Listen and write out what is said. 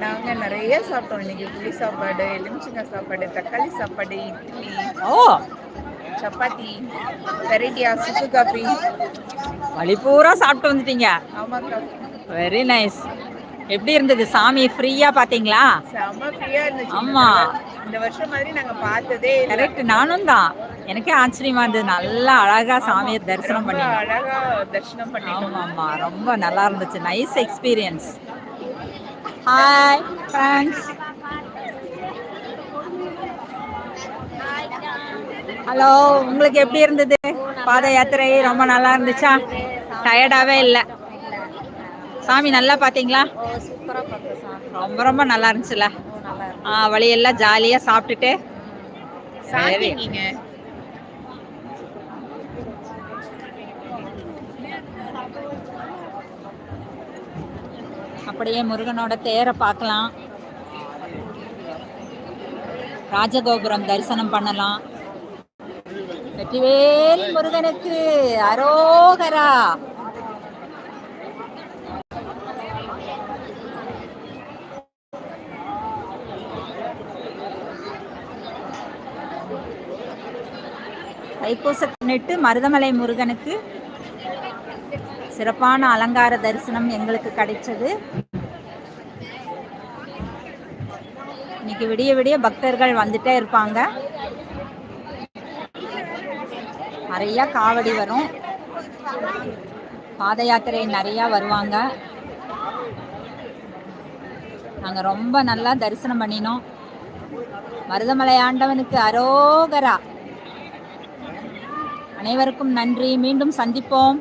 நாங்க நிறைய சாப்பிட்டோம். இன்னைக்கு புளி சாப்பாடு எலுமிச்சங்காய் சாப்பாடு தக்காளி சாப்பாடு இட்லி ஓ! சப்பாத்தி வெரைட்டியா சுக்கு காப்பி வழி பூரா சாப்பிட்டு வந்துட்டீங்க. ஆமாக்கா. வெரி நைஸ் எப்படி இருந்தது? சாமி ஃப்ரீயா பாத்தீங்களா செம்ம ஃப்ரீயா இருந்துச்சு. ஆமா. இந்த வருஷம் மாதிரி நாங்க பார்த்ததே. கரெக்ட் நானும் தான். எனக்கே ஆச்சரியமா இருந்தது. நல்லா அழகா சாமியை தரிசனம் பண்ணி அழகா தரிசனம் பண்ணிட்டோம். ஆமா ஆமா. ரொம்ப நல்லா இருந்துச்சு. Nice experience hi friends hello உங்களுக்கு எப்படி இருந்தது? பாத யாத்திரை ரொம்ப நல்லா இருந்துச்சா? டயர்டாவே இல்லை. சாமி நல்லா பார்த்தீங்களா ரொம்ப ரொம்ப நல்லா இருக்கு ஆ, வழியெல்லாம் ஜாலியாக சாப்பிட்டுட்டு. சாப்பிட்டீங்க அப்படியே முருகனோட தேரை பார்க்கலாம். ராஜகோபுரம் தரிசனம் பண்ணலாம். வெற்றிவேல் முருகனுக்கு அரோகரா. தைப்பூச முன்னிட்டு மருதமலை முருகனுக்கு சிறப்பான அலங்கார தரிசனம் எங்களுக்கு கிடைச்சது. இன்னைக்கு விடிய விடிய பக்தர்கள் வந்துட்டே இருப்பாங்க. நிறைய காவடி வரும். பாத யாத்திரை நிறைய வருவாங்க. நாங்க ரொம்ப நல்லா தரிசனம் பண்ணினோம். மருதமலை ஆண்டவனுக்கு அரோகரா. அனைவருக்கும் நன்றி. மீண்டும் சந்திப்போம்.